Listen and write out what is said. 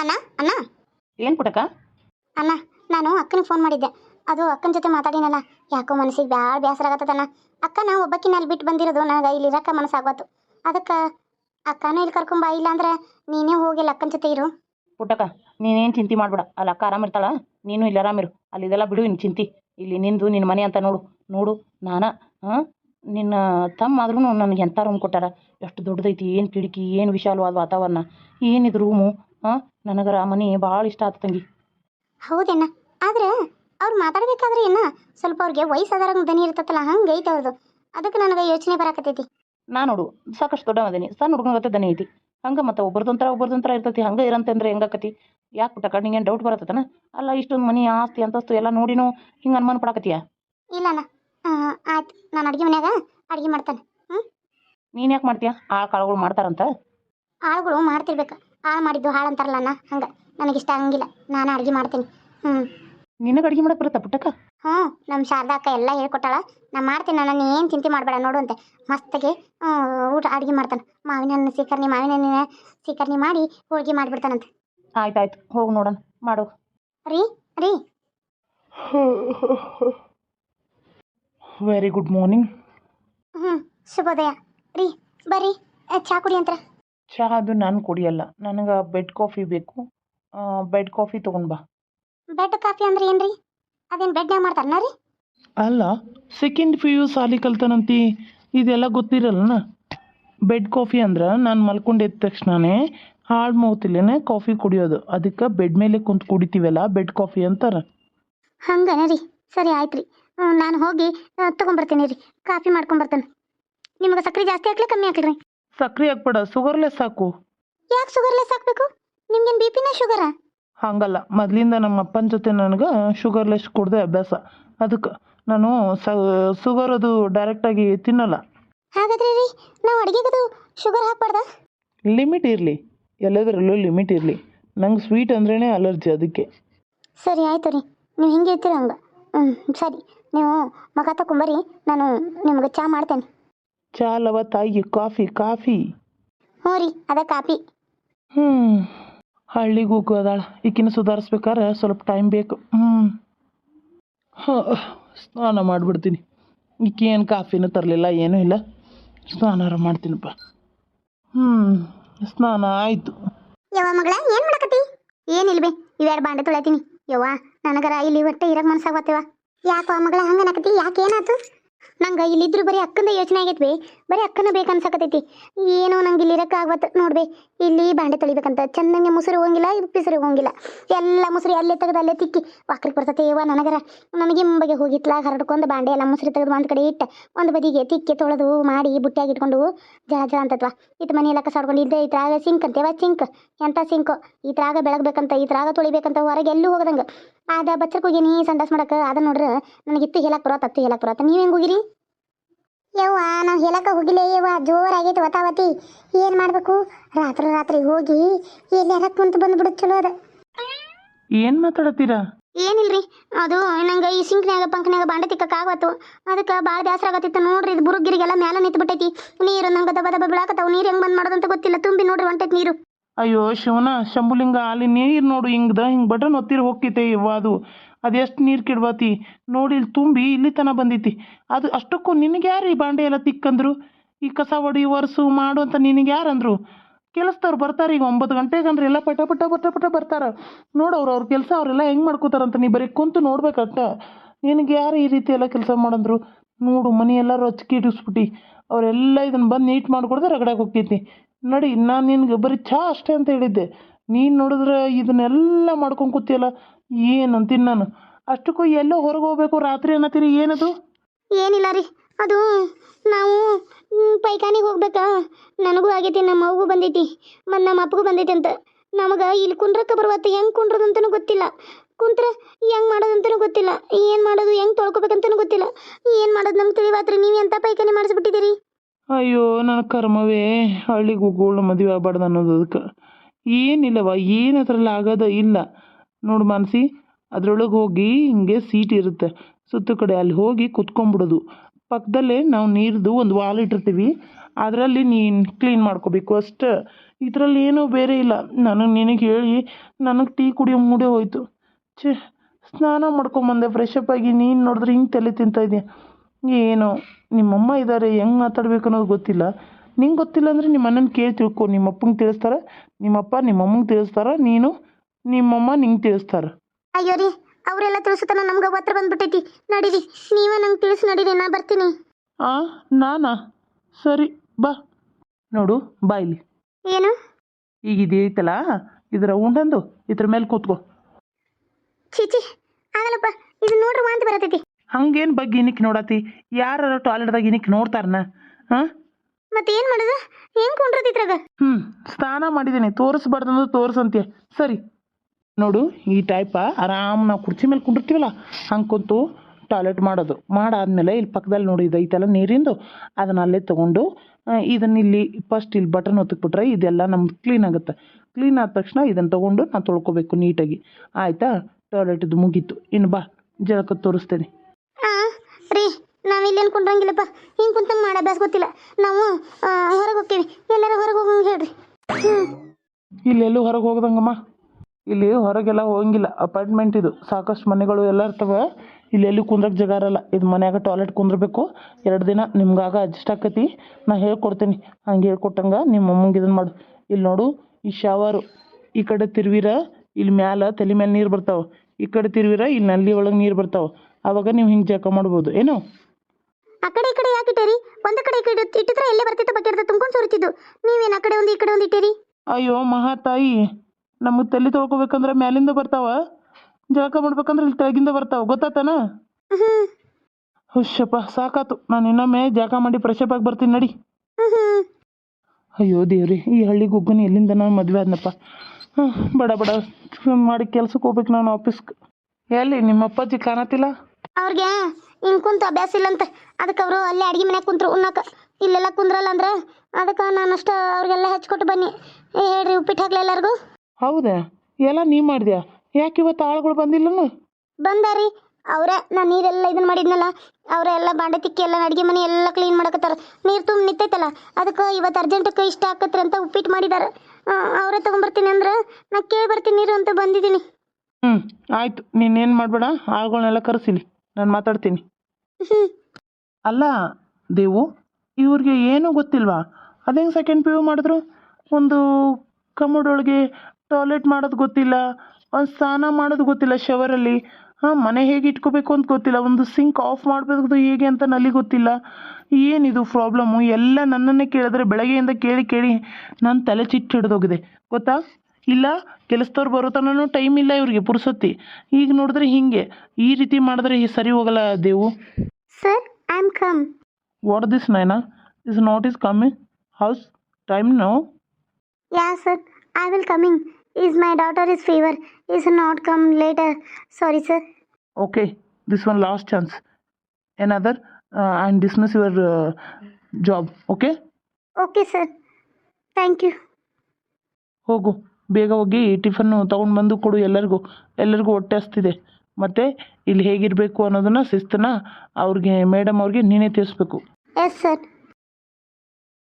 ಅಣ್ಣ ಅಣ್ಣ. ಏನು ಪುಟಕ? ಅಣ್ಣ ನಾನು ಅಕ್ಕನಿಗೆ ಫೋನ್ ಮಾಡಿದ್ದೆ. ಅದು ಅಕ್ಕನ ಜೊತೆ ಮಾತಾಡಿನಲ್ಲ. ಯಾಕೋ ಮನಸ್ಸಿಗೆ ಭಾಳ ಬೇಸರ ಆಗತ್ತದಣ್ಣ ಅಕ್ಕ ನಾ ಒಬ್ಬಕ್ಕಿನ ಅಲ್ಲಿ ಬಿಟ್ಟು ಬಂದಿರೋದು ನನಗೆ ಇಲ್ಲಿ ಇರಕ್ಕ ಮನಸ್ಸಾಗ್ವತ್ತು. ಅದಕ್ಕೆ ಅಕ್ಕನೂ ಇಲ್ಲಿ ಕರ್ಕೊಂಬ ಇಲ್ಲ ಅಂದ್ರೆ ನೀನೇ ಹೋಗಿಲ್ಲ ಅಕ್ಕನ ಜೊತೆ ಇರು. ಪುಟಕ ನೀನೇನು ಚಿಂತೆ ಮಾಡ್ಬೇಡ. ಅಲ್ಲಿ ಅಕ್ಕ ಆರಾಮಿರ್ತಾಳ ನೀನು ಇಲ್ಲಿ ಆರಾಮಿರು ಅಲ್ಲಿ ಇದೆಲ್ಲ ಬಿಡು ಇನ್ನು ಚಿಂತೆ. ಇಲ್ಲಿ ನಿಂದು ನಿನ್ನ ಮನೆ ಅಂತ ನೋಡು. ನೋಡು ನಾನ ಹಾಂ? ನಿನ್ನ ತಮ್ಮ ಆದ್ರೂ ನನಗೆ ಎಂಥ ರೂಮ್ ಕೊಟ್ಟಾರ? ಎಷ್ಟು ದೊಡ್ಡದೈತಿ ಏನು ಕಿಟಕಿ ಏನು ವಿಶಾಲವಾದ ವಾತಾವರಣ ಏನಿದು ರೂಮು ಹಾಂ ನನಗರ ಆ ಮನೆ ಭಾಳ ಇಷ್ಟ ಆತು ತಂಗಿ. ಹೌದೇನ? ಆದ್ರೆ ಅವ್ರು ಮಾತಾಡ್ಬೇಕಾದ್ರೆ ಏನ? ಸ್ವಲ್ಪ ಅವ್ರಿಗೆ ವಯಸ್ಸಾದಾಗ ದನಿ ಇರ್ತತಲ್ಲ ಹಂಗೆ ಐತೆ ಅವ್ರದ್ದು ಅದಕ್ಕೆ ನನಗೆ ಯೋಚನೆ ಬರಾಕತ್ತೈತಿ. ನಾ ನೋಡು ಸಾಕಷ್ಟು ದೊಡ್ಡ ಅದೀನಿ. ಸಣ್ಣ ಹುಡುಗನ ದನಿ ಐತಿ. ಹಂಗೆ ಮತ್ತೆ ಒಬ್ಬರದೊಂಥರ ಒಬ್ಬರದೊಂಥರ ಇರ್ತೈತಿ ಹಂಗೆ ಇರಂತಂದ್ರೆ ಹೆಂಗಾಕತಿ ಯಾಕೆ ಕಡೆ ನಿಂಗೇನು ಡೌಟ್ ಬರತ್ತತನ? ಅಲ್ಲ ಇಷ್ಟೊಂದು ಮನೆ ಆಸ್ತಿ ಅಂತಸ್ತು ಎಲ್ಲ ನೋಡಿನೂ ಹಿಂಗೆ ಅನುಮಾನ ಪಡಕತ್ತೀಯ? ಇಲ್ಲಣ್ಣ. ಆಯ್ತು. ನಾನು ಅಡುಗೆ ಮನ್ಯಾಗ ಅಡುಗೆ ಮಾಡ್ತಾನೆ. ಹ್ಞೂ ನೀನು ಯಾಕೆ ಮಾಡ್ತೀಯ? ಆ ಕಾಳುಗಳು ಮಾಡ್ತಾರಂತ? ಆಳುಗಳು ಮಾಡ್ತಿರ್ಬೇಕು. ಹಾಳು ಮಾಡಿದ್ದು ಹಾಳು ಅಂತಾರಲ್ಲ ಅಣ್ಣ? ಹಂಗೆ. ನನಗಿಷ್ಟ ಆಗಂಗಿಲ್ಲ. ನಾನು ಅಡುಗೆ ಮಾಡ್ತೀನಿ. ಹ್ಞೂ ನಿನಗೆ ಅಡುಗೆ ಮಾಡಕ್ಕೆ ಬರುತ್ತಾ ಪುಟ್ಟಕ್ಕ? ಹ್ಞೂ. ನಮ್ಮ ಶಾರದಾ ಅಕ್ಕ ಎಲ್ಲ ಹೇಳ್ಕೊಟ್ಟಾಳ. ನಾನು ಮಾಡ್ತೀನಿ ನಾನು ಏನು ಚಿಂತೆ ಮಾಡಬೇಡ ನೋಡು ಅಂತೆ. ಮಸ್ತಾಗಿ ಊಟ ಅಡುಗೆ ಮಾಡ್ತಾನೆ. ಮಾವಿನ ಹಣ್ಣು ಸೀಕರ್ಣಿ ಮಾವಿನ ಹಣ್ಣಿನ ಸೀಕರ್ಣಿ ಮಾಡಿ ಹೋಳಿಗೆ ಮಾಡಿಬಿಡ್ತಾನಂತೆ. ಆಯ್ತು ಆಯ್ತು ಹೋಗಿ ನೋಡೋಣ. ಮಾಡು. ರೀ ರೀ. ವೆರಿ ಗುಡ್ ಮಾರ್ನಿಂಗ್ ಹ್ಞೂ ಶುಭೋದಯ. ರೀ ಬರ್ರಿ. ಚಾ ಕುಡಿ ಅಂತ ಚಹಾ ಅದು ನಾನು ಕುಡಿಯಲ್ಲ. ನನಗೆ ಬೆಡ್ ಕಾಫಿ ಬೇಕು. ಬೆಡ್ ಕಾಫಿ ತೊಗೊಂಡು ಬಾ. ಬೆಡ್ ಕಾಫಿ ಅಂದ್ರೆ ಏನ್ರಿ? ಬೆಡ್ ಬೆಡ್ನ್ಯಾಗ ಮಾಡ್ತಾರನ ರೀ? ಅಲ್ಲ ಸೆಕೆಂಡ್ ಪಿ ಯು ಸಾಲಿ ಕಲ್ತಾನಂತಿ ಇದೆಲ್ಲ ಗೊತ್ತಿರಲ್ಲನ ಬೆಡ್ ಕಾಫಿ ಅಂದ್ರೆ ನಾನು ಮಲ್ಕೊಂಡಿದ್ದ ತಕ್ಷಣನೇ ಹಾಳು ಮೂತಿಲೇನೆ ಕಾಫಿ ಕುಡಿಯೋದು. ಅದಕ್ಕೆ ಬೆಡ್ ಮೇಲೆ ಕುಂತು ಕುಡಿತೀವಲ್ಲ ಬೆಡ್ ಕಾಫಿ ಅಂತಾರೆ? ಹಂಗನ ರೀ. ಸರಿ ಆಯ್ತು ರೀ ನಾನು ಹೋಗಿ ತಗೊಂಬರ್ತೀನಿ ರೀ. ಕಾಫಿ ಮಾಡ್ಕೊಂಬರ್ತೇನೆ. ನಿಮಗೆ ಸಕ್ಕರೆ ಜಾಸ್ತಿ ಹಾಕ್ಲಿ ಕಮ್ಮಿ ಹಾಕ್ಲಿ ರೀ? ಸಕ್ರೆ ಹಾಕ್ಬೇಡ ಶುಗರ್ಲೆಸ್ ಹಾಕು ಯಾಕೆ ಶುಗರ್ಲೆಸ್ ಹಾಕ್ಬೇಕು? ನಿಮ್ಗೇನು ಬಿ ಪಿನ ಶುಗರಾ ಹಾಗಲ್ಲ ಮೊದಲಿಂದ ನಮ್ಮ ಅಪ್ಪನ ಜೊತೆ ನನಗೆ ಶುಗರ್ಲೆಸ್ ಕುಡ್ದೆ ಅಭ್ಯಾಸ. ಅದಕ್ಕೆ ನಾನು ಶುಗರ್ ಅದು ಡೈರೆಕ್ಟಾಗಿ ತಿನ್ನಲ್ಲ. ಹಾಗಾದ್ರೆ ರೀ ನಾವು ಅಡುಗೆಗದು ಶುಗರ್ ಹಾಕ್ಬಾರ್ದ? ಲಿಮಿಟ್ ಇರಲಿ ಎಲ್ಲದರಲ್ಲೂ ಲಿಮಿಟ್ ಇರಲಿ. ನಂಗೆ ಸ್ವೀಟ್ ಅಂದ್ರೇ ಅಲರ್ಜಿ ಅದಕ್ಕೆ. ಸರಿ ಆಯ್ತು ರೀ. ನೀವು ಹಿಂಗೆ ಇರ್ತೀರ ಹಂಗೆ. ಹ್ಞೂ ಸರಿ. ನೀವು ಮಗ ತಗೊಂಬರ್ರಿ ನಾನು ನಿಮ್ಗೆ ಚಾ ಮಾಡ್ತೇನೆ. ಚಾ ಲವ ತಾಯಿ ಕಾಫಿ ಕಾಫಿ. ಹ್ಞೂ ರೀ ಅದ ಕಾಫಿ. ಹ್ಞೂ ಹಳ್ಳಿಗೆ ಹೋಗೋದಾಳ ಈಕಿನ ಸುಧಾರಿಸ್ಬೇಕಾದ್ರೆ ಸ್ವಲ್ಪ ಟೈಮ್ ಬೇಕು. ಹ್ಞೂ ಹಾಂ ಸ್ನಾನ ಮಾಡಿಬಿಡ್ತೀನಿ. ಈಕೆ ಏನು ಕಾಫಿನೂ ತರಲಿಲ್ಲ ಏನೂ ಇಲ್ಲ. ಸ್ನಾನ ಮಾಡ್ತೀನಪ್ಪ. ಹ್ಞೂ ಸ್ನಾನ ಆಯಿತು. ಯವ್ವ ಮಗಳ ಏನು ಮಾಡಕತ್ತಿ? ಏನಿಲ್ಲ ಬೇ ಇವೆರಡು ಬಾಂಡೆ ತೊಳಿತೀನಿ ಯವ್ವ ನನಗರ ಇಲ್ಲಿ ಒಟ್ಟೆ ಇರಕ್ಕೆ ಮನ್ಸಾಗತ್ತವ ಯಾಕೋ ಮಗಳ ಹಂಗೆ ಅನ್ನಕತ್ತಿ ಯಾಕೆ ಏನಾಯ್ತು ನಂಗೆ ಇಲ್ಲಿದ್ರು ಬರೀ ಅಕ್ಕಂದ ಯೋಚನೆ ಆಗೈತೆ ಬೇ ಬರೀ ಅಕ್ಕನ ಬೇಕನ್ಸಕತೈತಿ ಏನೋ ನಂಗೆ ಇಲ್ಲಿ ಇರಕ್ಕೆ ಆಗವತ್ತು ನೋಡ್ಬೇ. ಇಲ್ಲಿ ಬಾಂಡೆ ತೊಳಿಬೇಕಂತ ಚೆನ್ನಾಗಿ ಮೊಸರು ಹೋಗಿಲ್ಲ ಉಪ್ಪಿಸರು ಹೋಗಿಲ್ಲ ಎಲ್ಲ ಮೊಸರು ಅಲ್ಲೇ ತೆಗೆದು ಅಲ್ಲೇ ತಿಕ್ಕಿ ವಾಕ್ರಿಗೆ ಬರ್ತೈತೆ ಏವ ನನಗರ. ನನಗೆ ಮುಂಬಗೆ ಹೋಗಿತ್ಲ ಹರಡ್ಕೊಂಡು ಬಾಂಡೆ ಎಲ್ಲ ಮೊಸರು ತೆಗೆದು ಒಂದು ಕಡೆ ಇಟ್ಟು ಒಂದು ಬದಿಗೆ ತಿಕ್ಕಿ ತೊಳೆದು ಮಾಡಿ ಬುಟ್ಟಿಯಾಗಿ ಇಟ್ಕೊಂಡು ಜಳ ಜಳ ಅಂತತ್ವ ಇತ್ತು ಮನೆಯೆಲ್ಲ ಕಸಾಡ್ಕೊಂಡು ಇದ್ದೆ ಇತ್ರಾಗ ಸಿಂಕ್ ಅಂತೇವ, ಸಿಂಕ್. ಎಂಥ ಸಿಂಕು? ತರಾಗ ಬೆಳಗ್ಬೇಕಂತ ಇದ್ರಾಗ ತೊಳಿಬೇಕಂತ ಹೊರಗೆ ಎಲ್ಲೂ ಹೋಗದಂಗೆ. ಆದ ಬಚ್ಚರ್ಗೆ ಹೋಗಿನಿ ಸಂಡಾಸ್ ಮಾಡಕ್ಕೆ ಅದನ್ನ ನೋಡ್ರೆ ನನಗೆ ಇತ್ತು ಹೇಳಕ್ಕೆ ಬರತ್ತೆ ಹೇಳಕ್ಕೆ ಬರತ್ತ ನೀವು ಹೆಂಗೆ ಹೋಗಿರಿ? ಯವ್ವ ನಾವು ಹೇಳಕ್ಕೆ ಹೋಗಿಲ್ಲ ಯವ್ವ ಜೋರಾಗೈತೆ ವತಾವತಿ ಏನು ಮಾಡಬೇಕು? ರಾತ್ರಿ ರಾತ್ರಿ ಹೋಗಿ ಎಲ್ಲಾರ ಕುಂತು ಬಂದ್ಬಿಡು ಚಲೋ ಅದ. ಏನ್ ಮಾತಾಡತ್ತೀರಾ? ಏನಿಲ್ರಿ ಅದು ನಂಗೆ ಈ ಸಿಂಕ್ನ್ಯಾಗ ಪಂಕ್ನ್ಯಾಗ ಬಾಂಡೆ ತಿಕ್ಕಕ್ಕೆ ಆಗತ್ತು ಅದಕ್ಕೆ ಭಾಳ ಬೇಸರ ಆಗತ್ತಿತ್ತು ನೋಡ್ರಿ ಇದು ಬುರುಗಿರಿಗೆಲ್ಲ ಮ್ಯಾಲ ನಿಂತು ಬಿಟ್ಟೈತಿ ನೀರು ನಂಗ ದಬ ದಬ ಬೀಳಾಕತ್ತಾವ ನೀರ್ ಹೆಂಗ್ ಬಂದ್ ಮಾಡೋದಂತ ಗೊತ್ತಿಲ್ಲ. ತುಂಬಿ ನೋಡ್ರಿ ಹೊಂಟೈತಿ ನೀರು. ಅಯ್ಯೋ ಶಿವನ, ಶಂಭುಲಿಂಗ, ಅಲ್ಲಿ ನೀರು ನೋಡು ಹಿಂಗ್ದ ಹಿಂಗೆ ಬಟನ್ ಒತ್ತಿರ ಹೋಗ್ತೈತೆ ಇವ್ವ ಅದು. ಅದೆಷ್ಟು ನೀರು ಕಿಡ್ಬಾತಿ ನೋಡಿ ಇಲ್ಲಿ ತುಂಬಿ, ಇಲ್ಲಿ ತನ ಬಂದೈತಿ. ಅದು ಅಷ್ಟಕ್ಕೂ ನಿನಗೆ ಯಾರು ಈ ಬಾಂಡೆ ಎಲ್ಲ ತಿಕ್ಕಂದ್ರು? ಈ ಕಸ ಹೊಡಿ ಒರೆಸು, ಮಾಡು ಅಂತ ನಿನಗೆ ಯಾರು ಅಂದರು? ಕೆಲಸದವ್ರು ಬರ್ತಾರೆ ಈಗ ಒಂಬತ್ತು ಗಂಟೆಗೆ ಅಂದ್ರೆ ಎಲ್ಲ ಪಟ ಪಟ ಪಟ ಪಟ ಬರ್ತಾರೆ. ನೋಡು ಅವ್ರು ಅವ್ರ ಕೆಲಸ ಅವರೆಲ್ಲ ಹೆಂಗೆ ಮಾಡ್ಕೋತಾರಂತ ನೀ ಬರೀ ಕುಂತು ನೋಡ್ಬೇಕಷ್ಟ ನಿನಗೆ ಯಾರು ಈ ರೀತಿ ಎಲ್ಲ ಕೆಲಸ ಮಾಡಂದ್ರು? ನೋಡು ಮನೆ ಎಲ್ಲ ರೊಚ್ಚಿಗೆ ಇಡಿಸ್ಬಿಟ್ಟು. ಅವರೆಲ್ಲ ಇದನ್ನು ಬಂದು ನೀಟ್ ಮಾಡಿಕೊಡ್ದೆ ರಗಡಾಗಿ ಹೋಗ್ತೈತಿ. ನಡಿ, ನಾನು ನಿನಗೆ ಬರೀ ಚಹಾ ಅಷ್ಟೇ ಅಂತ ಹೇಳಿದ್ದೆ. ನೀನು ನೋಡಿದ್ರೆ ಇದನ್ನೆಲ್ಲ ಮಾಡ್ಕೊಂಡು ಕೂತಿಯಲ್ಲ, ಏನಂತೀನಿ ನಾನು? ಅಷ್ಟಕ್ಕೂ ಎಲ್ಲೋ ಹೊರಗೆ ಹೋಗ್ಬೇಕು, ರಾತ್ರಿ ಅನ್ನತ್ತೀರಿ, ಏನದು? ಏನಿಲ್ಲ ರೀ, ಅದು ನಾವು ಪೈಖಾನಿಗೆ ಹೋಗ್ಬೇಕಾ? ನನಗೂ ಆಗೈತಿ, ನಮ್ಮ ಅವ್ಗೂ ಬಂದೈತಿ ಮತ್ತು ನಮ್ಮ ಅಪ್ಪಗೂ ಬಂದೈತಿ ಅಂತ. ನಮಗೆ ಇಲ್ಲಿ ಕುಂಡ್ರಕ್ಕೆ ಬರುವತ್ತ, ಹೆಂಗೆ ಕುಂಡ್ರದಂತನೂ ಗೊತ್ತಿಲ್ಲ. ಕುಂತ್ರ ಹೆಂಗೆ ಮಾಡೋದಂತನೂ ಗೊತ್ತಿಲ್ಲ. ಏನು ಮಾಡೋದು, ಹೆಂಗೆ ತೊಳ್ಕೊಬೇಕಂತನೂ ಗೊತ್ತಿಲ್ಲ. ಏನು ಮಾಡೋದು, ನಮ್ಗೆ ತಿಳಿವಾತ್ರಿ, ನೀವು ಎಂಥ ಪೈಖಾನಿ ಮಾಡಿಸ್ಬಿಟ್ಟಿದ್ದೀರಿ ಅಯ್ಯೋ, ನನ್ನ ಕರ್ಮವೇ, ಹಳ್ಳಿಗೆ ಹೋಗೋಳು ಮದುವೆ ಆಗ್ಬಾರ್ದು ಅನ್ನೋದು ಅದಕ್ಕೆ. ಏನಿಲ್ಲವ ಏನು ಅದ್ರಲ್ಲಿ ಆಗೋದ ಇಲ್ಲ. ನೋಡು ಮಾನಸಿ, ಅದ್ರೊಳಗೆ ಹೋಗಿ ಹಿಂಗೆ ಸೀಟ್ ಇರುತ್ತೆ. ಸುತ್ತ ಕಡೆ ಅಲ್ಲಿ ಹೋಗಿ ಕುತ್ಕೊಂಡ್ಬಿಡೋದು. ಪಕ್ಕದಲ್ಲೇ ನಾವು ನೀರ್ದು ಒಂದು ವಾಲ್ ಇಟ್ಟಿರ್ತೀವಿ. ಅದರಲ್ಲಿ ನೀನು ಕ್ಲೀನ್ ಮಾಡ್ಕೋಬೇಕು ಅಷ್ಟೇ. ಇದರಲ್ಲಿ ಏನೂ ಬೇರೆ ಇಲ್ಲ. ನನಗೆ ನಿನಗೆ ಹೇಳಿ, ನನಗೆ ಟೀ ಕುಡಿಯೋ ಮೂಡೇ ಹೋಯ್ತು. ಛೇ, ಸ್ನಾನ ಮಾಡ್ಕೊಂಬಂದೆ ಫ್ರೆಶ್ ಅಪ್ ನೀನು ನೋಡಿದ್ರೆ ಹಿಂಗೆ ತಲೆ ತಿಂತಾ ಇದೆಯಾ. ಏನೋ. ನಿಮ್ಮಮ್ಮ ಇದ್ದಾರೆ ಹೆಂಗೆ ಮಾತಾಡ್ಬೇಕು ಅನ್ನೋದು ಗೊತ್ತಿಲ್ಲ. ನಿಂಗೆ ಗೊತ್ತಿಲ್ಲ ಅಂದರೆ ನಿಮ್ಮ ಅಣ್ಣನ ಕೇಳಿ ತಿಳ್ಕೊ ನಿಮ್ಮ ಅಪ್ಪಂಗೆ ತಿಳಿಸ್ತಾರ ನಿಮ್ಮಪ್ಪ ನಿಮ್ಮಮ್ಮಂಗೆ ತಿಳಿಸ್ತಾರೆ ನೀನು ನಿಮ್ಮಮ್ಮ ನಿಂಗೆ ತಿಳಿಸ್ತಾರೆ. ಅಯ್ಯೋ ರೀ ಅವರೆಲ್ಲ ತಿಳಿಸುತ್ತಾನ ನಮ್ಗೆ ಒತ್ತರ ಬಂದ್ಬಿಟ್ಟೈತಿ. ನಡೀರಿ ನೀವೇ ನಂಗೆ ತಿಳಿಸಿ ನಡೀರಿ ನಾ ಬರ್ತೀನಿ. ಆ ನಾನಾ? ಸರಿ ಬಾ. ನೋಡು ಬಾ ಇಲ್ಲಿ. ಏನು? ಈಗ ಇದು ಐತಲ್ಲ ಇದರ ಉಂಡಂದು ಇದ್ರ ಮೇಲೆ ಕೂತ್ಕೋ. ಚೀಚಿ ಆಗಲ್ಲಪ್ಪ ಇದು ನೋಡ್ರಿ ವಾಂತಿ ಬರತೈತಿ. ಹಂಗೇನು ಬಗ್ಗೆ ಇನ್ನಿಕ್ ನೋಡತಿ ಯಾರ ಟಾಯ್ಲೆಟ್ದಾಗ ಇನಿಕ್ ನೋಡ್ತಾರನ? ಹಾಂ? ಮತ್ತೆ ಏನು ಮಾಡೋದು ಹೆಂಗೆ ಕುಂಡ್ರತಿದ್ರಾಗ ಹ್ಞೂ ಸ್ನಾನ ಮಾಡಿದ್ದೀನಿ ತೋರಿಸ್ಬಾರ್ದಂದ್ರೆ ತೋರಿಸಂತೀಯ. ಸರಿ. ನೋಡು ಈ ಟೈಪ ಆರಾಮ್ ನಾವು ಕುರ್ಚಿ ಮೇಲೆ ಕುಂಡಿರ್ತೀವಲ್ಲ ಹಂಗೆ ಕುಂತು ಟಾಯ್ಲೆಟ್ ಮಾಡೋದು. ಮಾಡಾದ್ಮೇಲೆ ಇಲ್ಲಿ ಪಕ್ಕದಲ್ಲಿ ನೋಡಿ ಇದು ಐತಲ್ಲ ನೀರಿಂದು. ಅದನ್ನ ಅಲ್ಲೇ ತಗೊಂಡು ಇದನ್ನ ಇಲ್ಲಿ ಫಸ್ಟ್ ಇಲ್ಲಿ ಬಟನ್ ಒತ್ತಿಕ್ಬಿಟ್ರೆ ಇದೆಲ್ಲ ನಮ್ಗೆ ಕ್ಲೀನ್ ಆಗುತ್ತೆ. ಕ್ಲೀನ್ ಆದ ತಕ್ಷಣ ಇದನ್ನು ತಗೊಂಡು ನಾನು ತೊಳ್ಕೊಬೇಕು ನೀಟಾಗಿ. ಆಯಿತಾ? ಟಾಯ್ಲೆಟ್ದು ಮುಗೀತು. ಇನ್ನು ಬಾ ಜಳಕ ತೋರಿಸ್ತೇನೆ. ರೀ, ನಾವು ಇಲ್ಲೇನು ಕುಂಡ್ರಂಗಿಲ್ಲಪ್ಪ ಹಿಂಗೆ ಕುಂತಂಗೆ ಮಾಡ ಗೊತ್ತಿಲ್ಲ. ನಾವು ಹೊರಗೆ ಹೋಗ್ತೀವಿ. ಎಲ್ಲರೂ ಹೊರಗೆ ಹೋಗಂಗೆ ಹೇಳ್ರಿ. ಇಲ್ಲೆಲ್ಲೂ ಹೊರಗೆ ಹೋಗ್ದಂಗಮ್ಮ. ಇಲ್ಲಿ ಹೊರಗೆಲ್ಲ ಹೋಗಂಗಿಲ್ಲ. ಅಪಾರ್ಟ್ಮೆಂಟ್ ಇದು. ಸಾಕಷ್ಟು ಮನೆಗಳು ಎಲ್ಲ ಇರ್ತವೆ. ಇಲ್ಲಿ ಎಲ್ಲಿ ಕುಂದ್ರಕ್ಕೆ ಜಾಗ ಇರಲ್ಲ. ಇದು ಮನ್ಯಾಗ ಟಾಯ್ಲೆಟ್ ಕುಂದ್ರಬೇಕು. ಎರಡು ದಿನ ನಿಮ್ಗಾಗ ಅಡ್ಜಸ್ಟ್ ಆಕತಿ. ನಾ ಹೇಳ್ಕೊಡ್ತೀನಿ. ಹಂಗೆ ಹೇಳ್ಕೊಟ್ಟಂಗೆ ನಿಮ್ಮ ಅಮ್ಮಂಗೆ ಇದನ್ನು ಮಾಡು. ಇಲ್ಲಿ ನೋಡು, ಈ ಶಾವರು ಈ ಕಡೆ ತಿರುವಿರ ಇಲ್ಲಿ ಮ್ಯಾಲ ತಲೆ ಮೇಲೆ ನೀರು ಬರ್ತಾವೆ. ಈ ಕಡೆ ತಿರುವಿರ ಇಲ್ಲಿ ನಲ್ಲಿ ಒಳಗೆ ನೀರು ಬರ್ತಾವೆ. ಆವಾಗ ನೀವು ಹಿಂಗೆ ಜಳಕ ಮಾಡ್ಬೋದು. ಏನು? ಆ ಕಡೆ ಈ ಕಡೆ ಯಾಕೆ ಇಟ್ಟೇರಿ? ಒಂದೇ ಕಡೆ ಈ ಕಡೆ ಇಟ್ಟಿದ್ರೆ ಎಲ್ಲೇ ಬರ್ತಿತ್ತು ಬಕೆಟ್ ತುಂಬ್ಕೊಂಡು ಸುರಿತಿದ್ದು. ನೀವೇನು ಆ ಕಡೆ ಒಂದು ಈ ಕಡೆ ಒಂದು ಇಟ್ಟೇರಿ? ಅಯ್ಯೋ ಮಹಾ ತಾಯಿ ನಮಗೆ ತಲೆ ತೊಳ್ಕೊಬೇಕಂದ್ರೆ ಮ್ಯಾಲಿಂದ ಬರ್ತಾವ. ಜಳಕ ಮಾಡ್ಬೇಕಂದ್ರೆ ಇಲ್ಲಿ ತೆಳಗಿಂದ ಬರ್ತಾವ. ಗೊತ್ತಾತನ? ಹುಷಪ್ಪ ಸಾಕಾತು. ನಾನು ಇನ್ನೊಮ್ಮೆ ಜಳಕ ಮಾಡಿ ಫ್ರೆಶಪ್ ಆಗಿ ಬರ್ತೀನಿ ನಡಿ. ಅಯ್ಯೋ ದೇವ್ರಿ ಈ ಹಳ್ಳಿ ಹೋಗ್ಬನಿ ಎಲ್ಲಿಂದ ನಾನು ಮದುವೆ ಆದ್ನಪ್ಪ. ಹಾಂ ಬಡ ಬಡ. ಮಾಡಿ ಕೆಲ್ಸಕ್ಕೆ ಹೋಗ್ಬೇಕು ನಾನು ಆಫೀಸ್ಗೆ ಎಲ್ಲಿ ನಿಮ್ಮ ಅಪ್ಪಾಜಿ ಕಾಣತಿಲ್ಲ? ಅವ್ರಿಗೆ ಹಿಂಗೆ ಕುಂತು ಅಭ್ಯಾಸ ಇಲ್ಲಂತ. ಅದಕ್ಕೆ ಅವರು ಅಲ್ಲೇ ಅಡುಗೆ ಮನ್ಯಾಗ ಕುಂತ್ರು ಉಣ್ಣಕ್ಕೆ ಇಲ್ಲೆಲ್ಲ ಕುಂದ್ರಲ್ಲ ಅಂದ್ರೆ ಅದಕ್ಕೆ ನಾನು ಅಷ್ಟು ಅವ್ರಿಗೆಲ್ಲ ಹಚ್ಕೊಟ್ಟು ಬನ್ನಿ. ಏ ಹೇಳ್ರಿ ಉಪ್ಪಿಟ್ಟು ಹಾಕ್ಲ ಎಲ್ಲರಿಗೂ? ಹೌದಾ? ಎಲ್ಲ ನೀ ಮಾಡಿದ್ಯಾ? ಯಾಕೆ ಇವತ್ತು ಆಳುಗಳು ಬಂದಿಲ್ಲನು? ಬಂದಾರಿ. ಅವರೇ ನಾನು ನೀರೆಲ್ಲ ಇದನ್ನ ಮಾಡಿದ್ನಲ್ಲ. ಅವರೆಲ್ಲ ಬಾಂಡೆ ತಿಕ್ಕಿ ಎಲ್ಲ ಅಡುಗೆ ಮನೆ ಎಲ್ಲ ಕ್ಲೀನ್ ಮಾಡಕತ್ತಾರ. ನೀರು ತುಂಬ ನಿಂತೈತಲ್ಲ ಅದಕ್ಕೆ ಇವತ್ತು ಅರ್ಜೆಂಟಕ್ಕೆ ಇಷ್ಟ ಆಕತ್ರಿ ಅಂತ ಉಪ್ಪಿಟ್ಟು ಮಾಡಿದಾರೆ. ಅವರೇ ತೊಗೊಂಬರ್ತೀನಿ ಅಂದ್ರೆ ನಾ ಕೇಳಿ ಬರ್ತೀನಿ ನೀರು ಅಂತ ಬಂದಿದ್ದೀನಿ. ಹ್ಞೂ ಆಯಿತು. ನೀನೇನು ಮಾಡಬೇಡ? ಆಳುಗಳನ್ನೆಲ್ಲ ಕರೆಸಿಲಿ ನಾನು ಮಾತಾಡ್ತೀನಿ. ಅಲ್ಲ, ದೇವು, ಇವ್ರಿಗೆ ಏನೂ ಗೊತ್ತಿಲ್ವಾ? ಅದೇ ಸೆಕೆಂಡ್ ಪಿ ಯು ಮಾಡಿದ್ರು? ಒಂದು ಕಮೋಡೊಳಗೆ ಟಾಯ್ಲೆಟ್ ಮಾಡೋದು ಗೊತ್ತಿಲ್ಲ, ಒಂದು ಸ್ನಾನ ಮಾಡೋದು ಗೊತ್ತಿಲ್ಲ ಶವರಲ್ಲಿ ಹಾಂ, ಮನೆ ಹೇಗೆ ಇಟ್ಕೋಬೇಕು ಅಂತ ಗೊತ್ತಿಲ್ಲ. ಒಂದು ಸಿಂಕ್ ಆಫ್ ಮಾಡಬೇಕು ಹೇಗೆ ಅಂತ ನಲ್ಲಿ ಗೊತ್ತಿಲ್ಲ. ಏನಿದು ಪ್ರಾಬ್ಲಮ್ಮು ಎಲ್ಲ ನನ್ನನ್ನೇ ಕೇಳಿದ್ರೆ ಬೆಳಗ್ಗೆಯಿಂದ ಕೇಳಿ ಕೇಳಿ ನನ್ನ ತಲೆ ಚಿಟ್ಟು ಹಿಡ್ದೋಗಿದೆ. ಗೊತ್ತಾ? ಇಲ್ಲ ಕೆಲಸದವ್ರು ಬರೋ ತನೂ ಟೈಮ್ ಇಲ್ಲ ಇವರಿಗೆ ಪುರ್ಸೊತ್ತಿ ಈಗ ನೋಡಿದ್ರೆ ಹಿಂಗೆ ಈ ರೀತಿ ಮಾಡಿದ್ರೆ ಈ ಸರಿ ಹೋಗಲ್ಲ Devu. Sir I am come what this Naina is not is coming? House time no yeah sir I will coming is my daughter is fever is not come later sorry sir okay this one last chance Another, other and dismiss your job. Okay? Okay sir thank you ಹೋಗು. ಬೇಗ ಹೋಗಿ ಟಿಫನ್ನು ತೊಗೊಂಡು ಬಂದು ಕೊಡು ಎಲ್ಲರಿಗೂ. ಎಲ್ಲರಿಗೂ ಹೊಟ್ಟೆ ಹಸ್ತಿದೆ. ಮತ್ತು ಇಲ್ಲಿ ಹೇಗಿರಬೇಕು ಅನ್ನೋದನ್ನು ಶಿಸ್ತನ್ನ ಅವ್ರಿಗೆ, ಮೇಡಮ್ ಅವ್ರಿಗೆ ನೀನೇ ತಿಳಿಸ್ಬೇಕು. Yes sir